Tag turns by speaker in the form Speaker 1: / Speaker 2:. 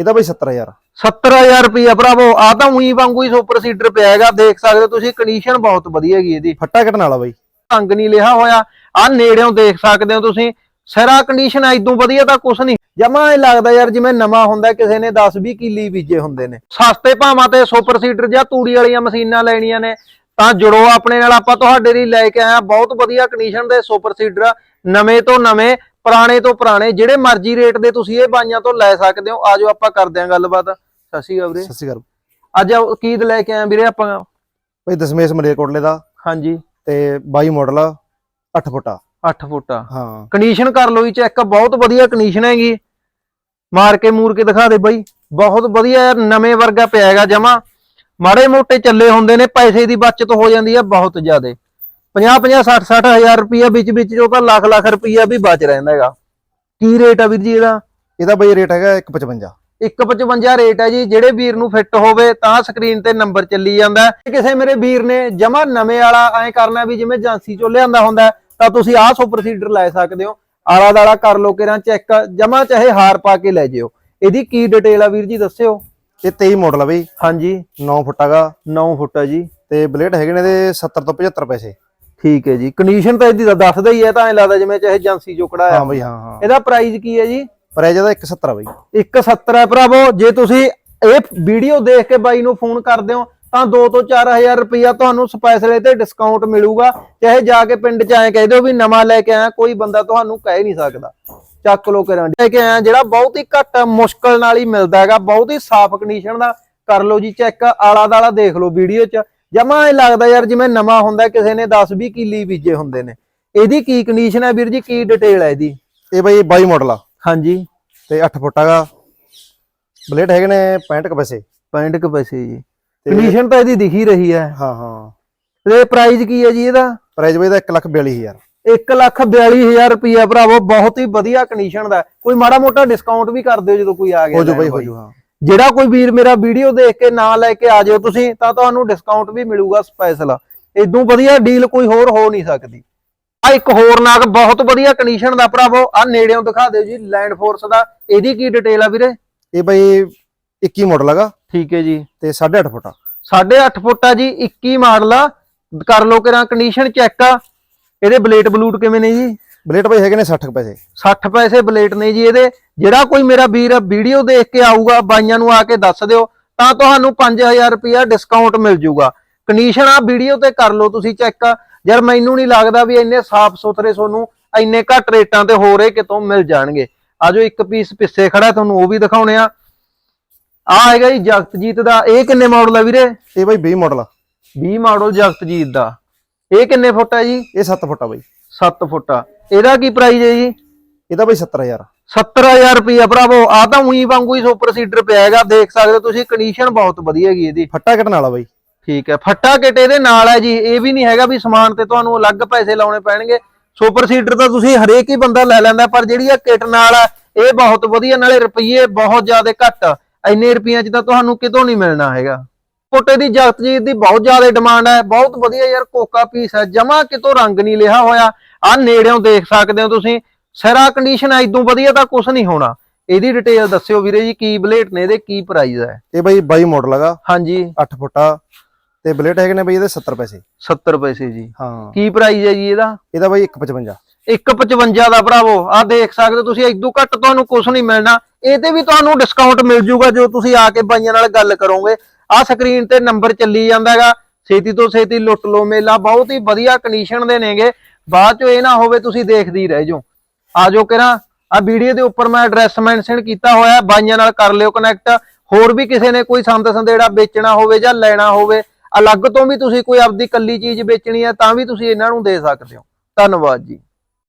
Speaker 1: ਇਹਦਾ ਬਈ 70000
Speaker 2: 70000 ਰੁਪਇਆ ਭਰਾਵੋ ਆ ਤਾਂ ਉਹੀ ਵਾਂਗੂ ਹੀ ਸੁਪਰ ਸੀਡਰ ਪਿਆ ਹੈਗਾ ਦੇਖ ਸਕਦੇ ਹੋ ਤੁਸੀਂ ਕੰਡੀਸ਼ਨ ਬਹੁਤ ਵਧੀਆ ਹੈਗੀ ਇਹਦੀ।
Speaker 1: ਫੱਟਾ ਕੱਟਣ ਵਾਲਾ ਬਈ।
Speaker 2: ਢੰਗ ਨਹੀਂ ਲਿਆ ਹੋਇਆ ਆ ਨੇੜਿਓਂ ਦੇਖ ਸਕਦੇ ਹੋ ਤੁਸੀਂ ਸਿਰਾ ਕੰਡੀਸ਼ਨ ਐਦੋਂ ਵਧੀਆ ਤਾਂ ਕੁਛ ਨਹੀਂ। ਜਮਾ ਇਹ ਲੱਗਦਾ ਯਾਰ ਜਿਵੇਂ ਨਵਾਂ ਹੁੰਦਾ ਕਿਸੇ ਨੇ 10 20 ਕਿੱਲੀ ਬੀਜੇ ਹੁੰਦੇ ਨੇ। ਸਸਤੇ ਭਾਵਾਂ ਤੇ ਸੁਪਰ ਸੀਡਰ ਜਾਂ ਤੂੜੀ ਵਾਲੀਆਂ ਮਸ਼ੀਨਾਂ ਲੈਣੀਆਂ ਨੇ ਤਾਂ ਜੁੜੋ ਆਪਣੇ ਨਾਲ ਆਪਾਂ ਤੁਹਾਡੇ ਲਈ ਲੈ ਕੇ ਆਏ ਆ ਬਹੁਤ ਵਧੀਆ ਕੰਡੀਸ਼ਨ ਦੇ ਸੁਪਰ ਸੀਡਰ ਨਵੇਂ ਤੋਂ ਨਵੇਂ ਪੁਰਾਣੇ ਤੋਂ ਪੁਰਾਣੇ ਜਿਹੜੇ ਮਰਜ਼ੀ ਰੇਟ ਦੇ ਤੁਸੀਂ ਇਹ ਬਾਈਆਂ ਤੋਂ ਲੈ ਸਕਦੇ ਹੋ। ਆਜੋ ਆਪਾਂ ਕਰਦੇ ਆਂ ਗੱਲਬਾਤ। ਸਤਿ ਸ਼੍ਰੀ ਅਕਾਲ ਵੀਰੇ।
Speaker 1: ਸਤਿ ਸ਼੍ਰੀ ਅਕਾਲ।
Speaker 2: ਅੱਜ ਕੀਦ ਲੈ ਕੇ ਆਏ ਵੀਰੇ ਆਪਾਂ?
Speaker 1: ਬਈ ਦਸਮੇਸ਼ ਮਲੇਰਕੋਟਲੇ ਦਾ
Speaker 2: ਹਾਂਜੀ।
Speaker 1: ਤੇ 22 ਮਾਡਲ 8 ਫੁੱਟਾ।
Speaker 2: 8 ਫੁੱਟਾ।
Speaker 1: ਹਾਂ।
Speaker 2: ਕੰਡੀਸ਼ਨ ਕਰ ਲਓ ਜੀ ਚੈੱਕ ਬਹੁਤ ਵਧੀਆ ਕੰਡੀਸ਼ਨ ਹੈਗੀ। ਮਾਰ ਕੇ ਮੂਰ ਕੇ ਦਿਖਾ ਦੇ ਬਾਈ। ਬਹੁਤ ਵਧੀਆ ਯਾਰ ਨਵੇਂ ਵਰਗਾ ਪਿਆ ਹੈਗਾ ਜਮਾ। ਮਾੜੇ ਮੋਟੇ ਚੱਲੇ ਹੁੰਦੇ ਨੇ ਪੈਸੇ ਦੀ ਬਚਤ ਹੋ ਜਾਂਦੀ ਹੈ ਬਹੁਤ ਜ਼ਿਆਦੇ। 50 50 60 60 ਹਜ਼ਾਰ ਰੁਪਇਆ ਵਿੱਚ ਵਿੱਚ ਜੋ ਤਾਂ ਲੱਖ ਲੱਖ ਰੁਪਇਆ ਵੀ ਬਚ ਰਹਿੰਦਾ ਹੈਗਾ। ਕੀ ਰੇਟ ਆ ਵੀਰ ਜੀ ਇਹਦਾ?
Speaker 1: ਇਹਦਾ ਬਈ ਰੇਟ ਹੈਗਾ 155
Speaker 2: 155 ਰੇਟ ਹੈ ਜੀ ਜਿਹੜੇ ਵੀਰ ਨੂੰ ਫਿੱਟ ਹੋਵੇ ਤਾਂ ਸਕਰੀਨ ਤੇ ਨੰਬਰ ਚੱਲੀ ਜਾਂਦਾ ਹੈ। ਕਿਸੇ ਮੇਰੇ ਵੀਰ ਨੇ ਜਮਾ ਨਵੇਂ ਵਾਲਾ ਐ ਕਰਨਾ ਵੀ ਜਿਵੇਂ ਏਜੰਸੀ ਚੋਂ ਲਿਆਂਦਾ ਹੁੰਦਾ ਹੈ, ਤਾਂ ਤੁਸੀਂ ਆਹ ਸੁਪਰ ਸੀਡਰ ਲੈ ਸਕਦੇ ਹੋ। ਆਲਾ ਦਾਲਾ ਕਰ ਲੋ ਕਿਰਾਂ ਚੈੱਕ ਜਮਾ ਚਾਹੇ ਹਾਰ ਪਾ ਕੇ ਲੈ ਜਿਓ। ਇਹਦੀ ਕੀ ਡਿਟੇਲ ਆ ਵੀਰ ਜੀ ਦੱਸਿਓ।
Speaker 1: ਇਹ 23 ਮਾਡਲ ਆ ਬਈ।
Speaker 2: ਹਾਂਜੀ।
Speaker 1: 9 ਫੁੱਟਾਗਾ
Speaker 2: 9 ਫੁੱਟ ਆ ਜੀ।
Speaker 1: ਤੇ ਬਲੇਡ ਹੈਗੇ ਨੇ ਇਹਦੇ 70 ਤੋਂ 75 ਪੈਸੇ।
Speaker 2: ਠੀਕ ਹੈ ਜੀ। ਕੰਡੀਸ਼ਨ ਤਾਂ ਇਹਦੀ ਦੱਸਦਾ ਹੀ ਹੈ ਤਾਂ ਐ ਲੱਗਦਾ ਜਿਵੇਂ ਚਾਹੇ ਏਜੰਸੀ ਚੋਂ ਕਢਾਇਆ
Speaker 1: ਹਾਂ ਬਈ ਹਾਂ ਹਾਂ।
Speaker 2: ਇਹਦਾ ਪ੍ਰਾਈਸ ਕੀ ਹੈ ਜੀ?
Speaker 1: ਪ੍ਰਾਈਸ ਇਹਦਾ 170 ਬਈ।
Speaker 2: 170 ਹੈ ਭਰਾਵੋ। ਜੇ ਤੁਸੀਂ ਇਹ ਵੀਡੀਓ ਦੇਖ ਕੇ ਬਾਈ ਨੂੰ ਫੋਨ ਕਰਦੇ ਹੋ ਤਾਂ 2 ਤੋਂ 4000 ਰੁਪਇਆ ਤੁਹਾਨੂੰ ਸਪੈਸ਼ਲ ਤੇ ਡਿਸਕਾਊਂਟ ਮਿਲੂਗਾ। ਚਾਹੇ ਜਾ ਕੇ ਪਿੰਡ ਚ ਐਂ ਕਹਿ ਦਿਓ ਵੀ ਨਵਾਂ ਲੈ ਕੇ ਆਇਆ ਕੋਈ ਬੰਦਾ ਤੁਹਾਨੂੰ ਕਹਿ ਨਹੀਂ ਸਕਦਾ। ਚੱਕ ਲੋ ਕਰਾਂ ਲੈ ਕੇ ਆਇਆ ਜਿਹੜਾ ਬਹੁਤ ਹੀ ਘੱਟ ਮੁਸ਼ਕਲ ਨਾਲ ਹੀ ਮਿਲਦਾ ਹੈਗਾ ਬਹੁਤ ਹੀ ਸਾਫ਼ ਕੰਡੀਸ਼ਨ ਦਾ। ਕਰ ਲਓ ਜੀ ਚੈੱਕ ਆਲਾ ਦਾਲਾ ਦੇਖ ਲਓ ਵੀਡੀਓ ਚ। ਜਮਾ ਇਹ ਲੱਗਦਾ ਯਾਰ ਜਿਵੇਂ ਨਵਾਂ ਹੁੰਦਾ ਕਿਸੇ ਨੇ 10 20 ਕਿੱਲੀ ਬੀਜੇ ਹੁੰਦੇ ਨੇ। ਇਹਦੀ ਕੀ ਕੰਡੀਸ਼ਨ ਹੈ ਵੀਰ ਜੀ? ਕੀ ਡਿਟੇਲ ਹੈ ਇਹਦੀ?
Speaker 1: ਇਹ ਬਈ 22 ਮਾਡਲ ਆ।
Speaker 2: ਹਾਂਜੀ।
Speaker 1: ਤੇ 8 ਫੁੱਟਾਗਾ ਬਲੇਡ ਹੈਗੇ ਨੇ 65 ਕੁ ਪੈਸੇ।
Speaker 2: 65 ਕੁ ਪੈਸੇ ਜੀ। ਕੰਡੀਸ਼ਨ ਤਾਂ ਇਹਦੀ ਦਿਖੀ ਰਹੀ ਹੈ।
Speaker 1: ਹਾਂ ਹਾਂ।
Speaker 2: ਤੇ ਪ੍ਰਾਈਸ ਕੀ ਹੈ ਜੀ ਇਹਦਾ?
Speaker 1: ਪ੍ਰਾਈਸ ਬਈ 142000
Speaker 2: 1 ਲੱਖ 42000 ਰੁਪਇਆ ਭਰਾਵੋ ਬਹੁਤ ਹੀ ਵਧੀਆ ਕੰਡੀਸ਼ਨ ਦਾ। ਕੋਈ ਮਾੜਾ ਮੋਟਾ ਡਿਸਕਾਊਂਟ ਵੀ ਕਰ ਦਿਓ ਜਦੋਂ ਕੋਈ ਆ ਗਿਆ
Speaker 1: ਹੋ ਜੂ ਬਈ ਹੋ। ਜੂ ਹਾਂ।
Speaker 2: ਜਿਹੜਾ ਕੋਈ ਵੀਰ ਮੇਰਾ ਵੀਡੀਓ ਦੇਖ ਕੇ ਨਾ ਲੈ ਕੇ ਆ ਜਾਓ ਤੁਸੀਂ ਤਾਂ ਤੁਹਾਨੂੰ ਡਿਸਕਾਊਂਟ ਵੀ ਮਿਲੂਗਾ ਸਪੈਸ਼ਲ ਇਦੋਂ ਵਧੀਆ ਡੀਲ ਕੋਈ ਹੋਰ ਹੋ ਨਹੀਂ ਸਕਦੀ। ਆ ਇੱਕ ਹੋਰ ਨਾਗ ਬਹੁਤ ਵਧੀਆ ਕੰਡੀਸ਼ਨ ਦਾ ਭਰਾਵੋ ਆ ਨੇੜਿਓਂ ਦਿਖਾ ਦਿਓ ਜੀ ਲੈਂਡ ਫੋਰਸ ਦਾ। ਇਹਦੀ ਕੀ ਡਿਟੇਲ ਆ ਵੀਰੇ?
Speaker 1: ਇਹ ਬਈ 21 ਮਾਡਲ ਹੈਗਾ।
Speaker 2: ਠੀਕ ਹੈ ਜੀ।
Speaker 1: ਤੇ 8.5 ਫੁੱਟਾ
Speaker 2: 8.5 ਫੁੱਟ ਆ ਜੀ 21 ਮਾਡਲ ਆ। ਕਰ ਲੋ ਕਿਰਾਂ ਕੰਡੀਸ਼ਨ ਚੈੱਕ ਆ। ਇਹਦੇ ਬਲੇਟ ਬਲੂਟ ਕਿਵੇਂ ਨੇ ਜੀ?
Speaker 1: ਬਲੇਡ ਬਈ ਹੈਗੇ ਨੇ 60 ਕੁ ਪੈਸੇ।
Speaker 2: 60 ਪੈਸੇ ਬਲੇਟ ਨੇ ਜੀ ਇਹਦੇ। ਜਿਹੜਾ ਕੋਈ ਮੇਰਾ ਵੀਰ ਵੀਡੀਓ ਦੇਖ ਕੇ ਆਊਗਾ ਬਾਈਆਂ ਨੂੰ ਆ ਕੇ ਦੱਸ ਦਿਓ ਤਾਂ ਤੁਹਾਨੂੰ 5000 ਰੁਪਇਆ ਡਿਸਕਾਊਂਟ ਮਿਲ ਜੂਗਾ। ਕੰਡੀਸ਼ਨ ਆ ਵੀਡੀਓ ਤੇ ਕਰ ਲਓ ਤੁਸੀਂ ਚੈੱਕ ਯਾਰ ਮੈਨੂੰ ਨਹੀਂ ਲੱਗਦਾ ਵੀ ਇੰਨੇ ਸਾਫ਼ ਸੁਥਰੇ ਤੁਹਾਨੂੰ ਇੰਨੇ ਘੱਟ ਰੇਟਾਂ ਤੇ ਹੋ ਰਹੇ ਕਿਤੋਂ ਮਿਲ ਜਾਣਗੇ। ਆਜੋ ਇੱਕ ਪੀਸ ਪਿੱਛੇ ਖੜਾ ਤੁਹਾਨੂੰ ਉਹ ਵੀ ਦਿਖਾਉਣੇ ਆ। ਆ ਹੈਗਾ ਜੀ ਜਗਤਜੀਤ ਦਾ। ਇਹ ਕਿੰਨੇ ਮਾਡਲ ਆ ਵੀਰੇ?
Speaker 1: ਇਹ ਬਈ 20 ਮਾਡਲ ਆ।
Speaker 2: 20 ਮਾਡਲ ਜਗਤਜੀਤ ਦਾ। ਇਹ ਕਿੰਨੇ ਫੁੱਟ ਹੈ ਜੀ?
Speaker 1: ਇਹ 7 ਫੁੱਟਾ ਬਈ।
Speaker 2: 7 ਫੁੱਟ ਆ। ਇਹਦਾ ਕੀ ਪ੍ਰਾਈਸ ਹੈ ਜੀ?
Speaker 1: ਇਹਦਾ ਬਈ 70000
Speaker 2: 70000 ਰੁਪਇਆ ਭਰਾਵੋ ਆ ਤਾਂ ਉਹੀ ਵਾਂਗੂ ਹੀ ਸੁਪਰ ਸੀਡਰ ਪਿਆ ਹੈਗਾ ਦੇਖ ਸਕਦੇ ਹੋ ਤੁਸੀਂ ਕੰਡੀਸ਼ਨ ਬਹੁਤ ਵਧੀਆ ਹੈਗੀ ਇਹਦੀ।
Speaker 1: ਫੱਟਾ ਕੱਟਣ ਵਾਲਾ ਬਈ।
Speaker 2: ਠੀਕ ਹੈ ਫੱਟਾ ਕਿਟ ਇਹਦੇ ਨਾਲ ਹੈ ਜੀ ਇਹ ਵੀ ਨਹੀਂ ਹੈਗਾ ਵੀ ਸਮਾਨ ਤੇ ਤੁਹਾਨੂੰ ਅਲੱਗ ਪੈਸੇ ਲਾਉਣੇ ਪੈਣਗੇ। ਸੁਪਰ ਸੀਡਰ ਤਾਂ ਤੁਸੀਂ ਹਰੇਕ ਹੀ ਬੰਦਾ ਲੈ ਲੈਂਦਾ ਪਰ ਜਿਹੜੀ ਆ ਕਿਟ ਨਾਲ ਆ ਇਹ ਬਹੁਤ ਵਧੀਆ ਨਾਲੇ ਰੁਪਈਏ ਬਹੁਤ ਜ਼ਿਆਦਾ ਘੱਟ। ਇੰਨੇ ਰੁਪਈਆਂ 'ਚ ਤਾਂ ਤੁਹਾਨੂੰ ਕਿਤੋਂ ਨਹੀਂ ਮਿਲਣਾ ਹੈਗਾ। ਕੋਟੇ ਦੀ ਜਗਤਜੀਤ ਦੀ ਬਹੁਤ ਜ਼ਿਆਦਾ ਡਿਮਾਂਡ ਹੈ ਬਹੁਤ ਵਧੀਆ ਯਾਰ ਕੋਕਾ ਪੀਸ ਹੈ ਜਮਾ ਕਿਤੋਂ ਰੰਗ ਨਹੀਂ ਲਿਆ ਹੋਇਆ। ਆ ਨੇੜਿਓਂ ਦੇਖ ਸਕਦੇ ਹੋ ਤੁਸੀਂ ਸਿਰਾ ਕੰਡੀਸ਼ਨ ਐਦੋਂ ਵਧੀਆ ਤਾਂ ਕੁਝ ਨਹੀਂ ਹੋਣਾ। ਇਹਦੀ ਡਿਟੇਲ ਦੱਸਿਓ ਵੀਰੇ ਜੀ ਕੀ ਬਲੇਟ ਨੇ ਇਹਦੇ ਕੀ ਪ੍ਰਾਈਸ ਹੈ?
Speaker 1: ਇਹ ਬਈ 22 ਮਾਡਲ ਹੈਗਾ।
Speaker 2: ਹਾਂਜੀ।
Speaker 1: 8 ਫੁੱਟਾ। ਤੇ ਬਲੇਡ ਹੈਗੇ ਨੇ ਬਈ ਇਹਦੇ 70 ਪੈਸੇ।
Speaker 2: 70 ਪੈਸੇ ਜੀ।
Speaker 1: ਹਾਂ।
Speaker 2: ਕੀ ਪ੍ਰਾਈਸ ਹੈ ਜੀ ਇਹਦਾ?
Speaker 1: ਇਹਦਾ ਬਈ 155
Speaker 2: 155 ਦਾ ਭਰਾਵੋ ਆ ਦੇਖ ਸਕਦੇ ਹੋ ਤੁਸੀਂ ਇਦੋਂ ਘੱਟ ਤੁਹਾਨੂੰ ਕੁਝ ਨਹੀਂ ਮਿਲਣਾ। ਇਹ ਤੇ ਵੀ ਤੁਹਾਨੂੰ ਡਿਸਕਾਊਂਟ ਮਿਲ ਜੂਗਾ ਜੋ ਤੁਸੀਂ ਆ ਕੇ ਬਾਈਆਂ ਨਾਲ ਗੱਲ ਕਰੋਗੇ। ਆ ਸਕਰੀਨ ਤੇ ਨੰਬਰ ਚੱਲੀ ਜਾਂਦਾ ਹੈਗਾ। ਛੇਤੀ ਤੋਂ ਛੇਤੀ ਲੁੱਟ ਲੋ ਮੇਲਾ। ਬਹੁਤ ਹੀ ਵਧੀਆ ਕੰਡੀਸ਼ਨ ਦੇ ਨੇਗੇ। ਬਾਅਦ ਚ ਇਹ ਨਾ ਹੋਵੇ ਤੁਸੀਂ ਦੇਖਦੀ ਰਹਿ ਜਾਓ। ਆਜੋ ਕਿਰਾਂ। ਆ ਵੀਡੀਓ ਦੇ ਉੱਪਰ ਮੈਂ ਐਡਰੈਸ ਮੈਂਸ਼ਨ ਕੀਤਾ ਹੋਇਆ। ਬਾਈਆਂ ਨਾਲ ਕਰ ਲਿਓ ਕਨੈਕਟ ਹੋਰ ਵੀ ਕਿਸੇ ਨੇ ਕੋਈ ਸੰਦ ਸੰਦੇੜਾ ਵੇਚਣਾ ਹੋਵੇ ਜਾਂ ਲੈਣਾ ਹੋਵੇ, ਅਲੱਗ ਤੋਂ ਵੀ ਤੁਸੀਂ ਕੋਈ ਆਪਦੀ ਕੱਲੀ ਚੀਜ਼ ਵੇਚਣੀ ਹੈ ਤਾਂ ਵੀ ਤੁਸੀਂ ਇਹਨਾਂ ਨੂੰ ਦੇ ਸਕਦੇ ਹੋ। ਧੰਨਵਾਦ ਜੀ।